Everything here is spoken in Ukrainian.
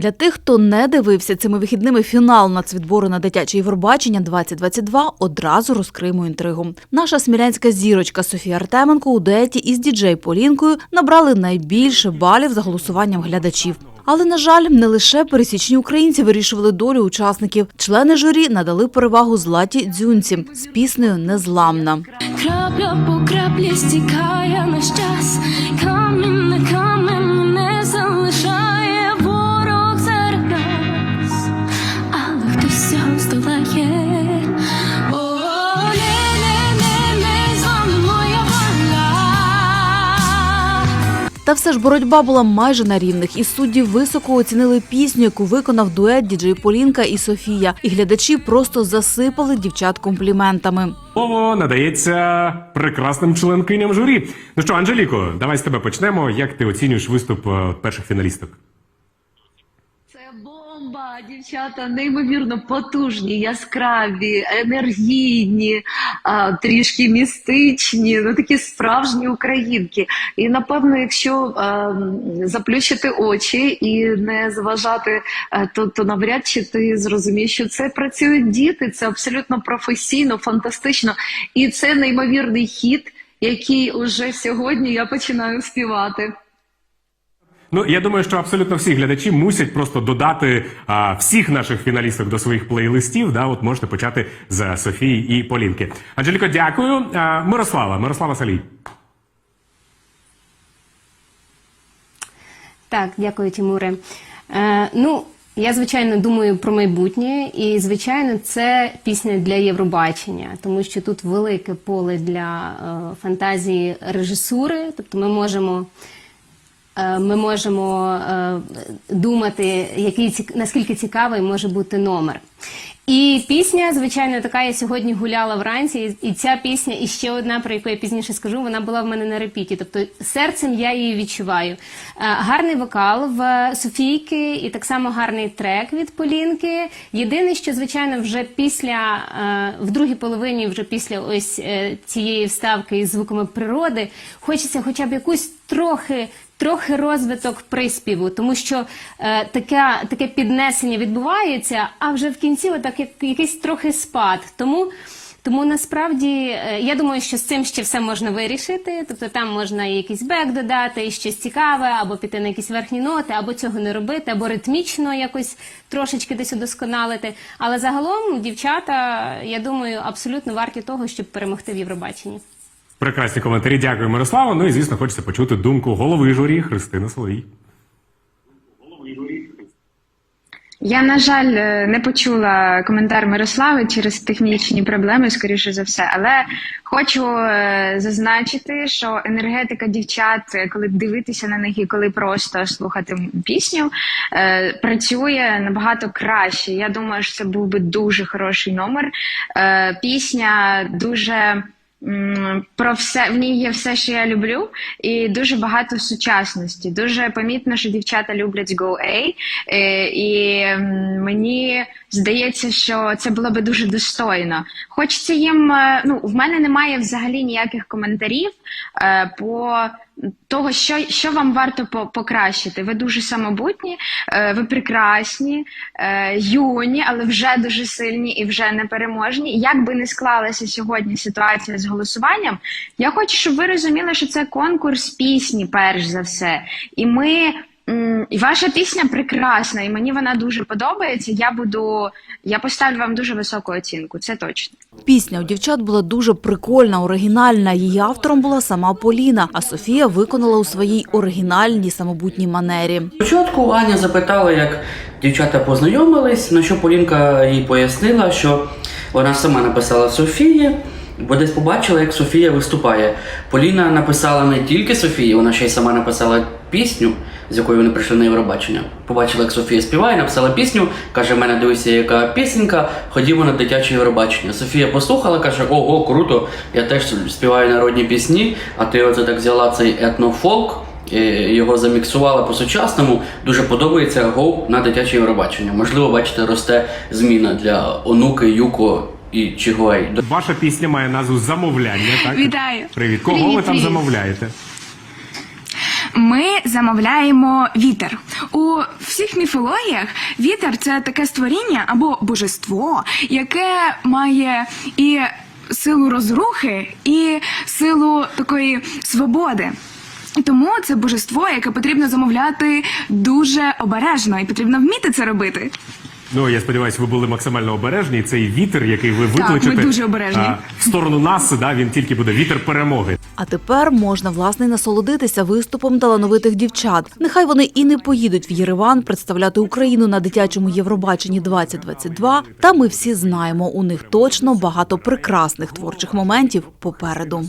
Для тих, хто не дивився цими вихідними фінал нацвідбору на дитяче Євробачення 2022, одразу розкриємо інтригу. Наша смілянська зірочка Софія Артеменко у дуеті із діджей Полінкою набрали найбільше балів за голосуванням глядачів. Але на жаль, не лише пересічні українці вирішували долю учасників. Члени журі надали перевагу златі дзюнці з піснею Незламна. Крапля по краплі стікає наш час, камінь на камінь Та все ж боротьба була майже на рівних, і судді високо оцінили пісню, яку виконав дует діджей Полінка і Софія. І глядачі просто засипали дівчат компліментами. Слово надається прекрасним членкиням журі. Ну що, Анжеліко, давай з тебе почнемо. Як ти оцінюєш виступ е, перших фіналісток? Це дівчата неймовірно потужні, яскраві, енергійні, трішки містичні, ну такі справжні українки. І напевно, якщо заплющити очі і не зважати, то, то навряд чи ти зрозумієш, що це працюють діти, це абсолютно професійно, фантастично. І це неймовірний хіт, який уже сьогодні я починаю співати. Ну я думаю, що абсолютно всі глядачі мусять просто додати а, всіх наших фіналісток до своїх плейлистів. Да, от можете почати з Софії і Полінки. Анжеліко, дякую. А, Мирослава, Мирослава Салій. Так, дякую, Тимуре. Е, ну, я звичайно думаю про майбутнє, і звичайно, це пісня для Євробачення, тому що тут велике поле для е, фантазії режисури. Тобто, ми можемо. Е, Ми можемо е, думати, який наскільки цікавий може бути номер. І пісня, звичайно, така я сьогодні гуляла вранці, і- ця пісня, і ще одна, про яку я пізніше скажу, вона була в мене на репіті. Тобто серцем я її відчуваю. Е, Гарний вокал в Софійки, і так само гарний трек від Полінки. Єдине, що звичайно, вже після в другій половині, вже після ось цієї вставки із звуками природи, хочеться хоча б якусь трохи. Трохи розвиток приспіву, тому що е, таке, таке піднесення відбувається, а вже в кінці отак як, якийсь трохи спад. Тому, тому насправді е, я думаю, що з цим ще все можна вирішити. Тобто там можна і якийсь бек додати, і щось цікаве, або піти на якісь верхні ноти, або цього не робити, або ритмічно якось трошечки десь удосконалити. Але загалом дівчата, я думаю, абсолютно варті того, щоб перемогти в Євробаченні. Прекрасні коментарі. Дякую, Мирослава. Ну і звісно, хочеться почути думку голови журі Христини Соловій. Я, на жаль, е, не почула коментар Мирослави через технічні проблеми, скоріше за все, але хочу е, зазначити, що енергетика дівчат, е, коли дивитися на них і коли просто слухати пісню, працює набагато краще. Я думаю, що це був би дуже хороший номер. Пісня дуже. Про все в ній є все, що я люблю, і дуже багато сучасності. Дуже помітно, що дівчата люблять Go A, е, і мені здається, що це було би дуже достойно. Хочеться їм. е, Ну, в мене немає взагалі ніяких коментарів е, по того, що, що вам варто по- покращити. Ви дуже самобутні, е, ви прекрасні, е, юні, але вже дуже сильні і вже непереможні. Як би не склалася сьогодні ситуація з голосуванням, я хочу, щоб ви розуміли, що це конкурс пісні, перш за все. І ми. І ваша пісня прекрасна, і мені вона дуже подобається. Я буду, я поставлю вам дуже високу оцінку, це точно. Пісня у дівчат була дуже прикольна, оригінальна. Її автором була сама Поліна, а Софія виконала у своїй оригінальній самобутній манері. Спочатку Аня запитала, як дівчата познайомились, на що Полінка їй пояснила, що вона сама написала Софії, бо десь побачила, як Софія виступає. Поліна написала не тільки Софії, вона ще й сама написала пісню, з якою вони прийшли на Євробачення. Побачила, як Софія співає, написала пісню, каже: в мене дивися, яка пісенька, ходімо на дитяче Євробачення. Софія послухала, каже: Ого, круто, я теж співаю народні пісні, а ти оце так взяла цей етнофолк. е, Його заміксувала по-сучасному. Дуже подобається гоу на дитяче Євробачення. Можливо, бачите, росте зміна для онуки, Юко і Чігуей. Ваша пісня має назву Замовляння. Так? Вітаю. Привіт. Кого Привіт, ви там привіт. замовляєте? ми замовляємо вітер. У всіх міфологіях вітер це таке створіння або божество, яке має і силу розрухи, і силу такої свободи. Тому це божество, яке потрібно замовляти дуже обережно, і потрібно вміти це робити. Ну я сподіваюся, ви були максимально обережні. І цей вітер, який ви Так, ми викличете дуже обережні. а, в сторону нас, да, він тільки буде вітер перемоги. А тепер можна власне насолодитися виступом талановитих дівчат. Нехай вони і не поїдуть в Єреван представляти Україну на дитячому Євробаченні 2022, Та ми всі знаємо, у них точно багато прекрасних творчих моментів попереду.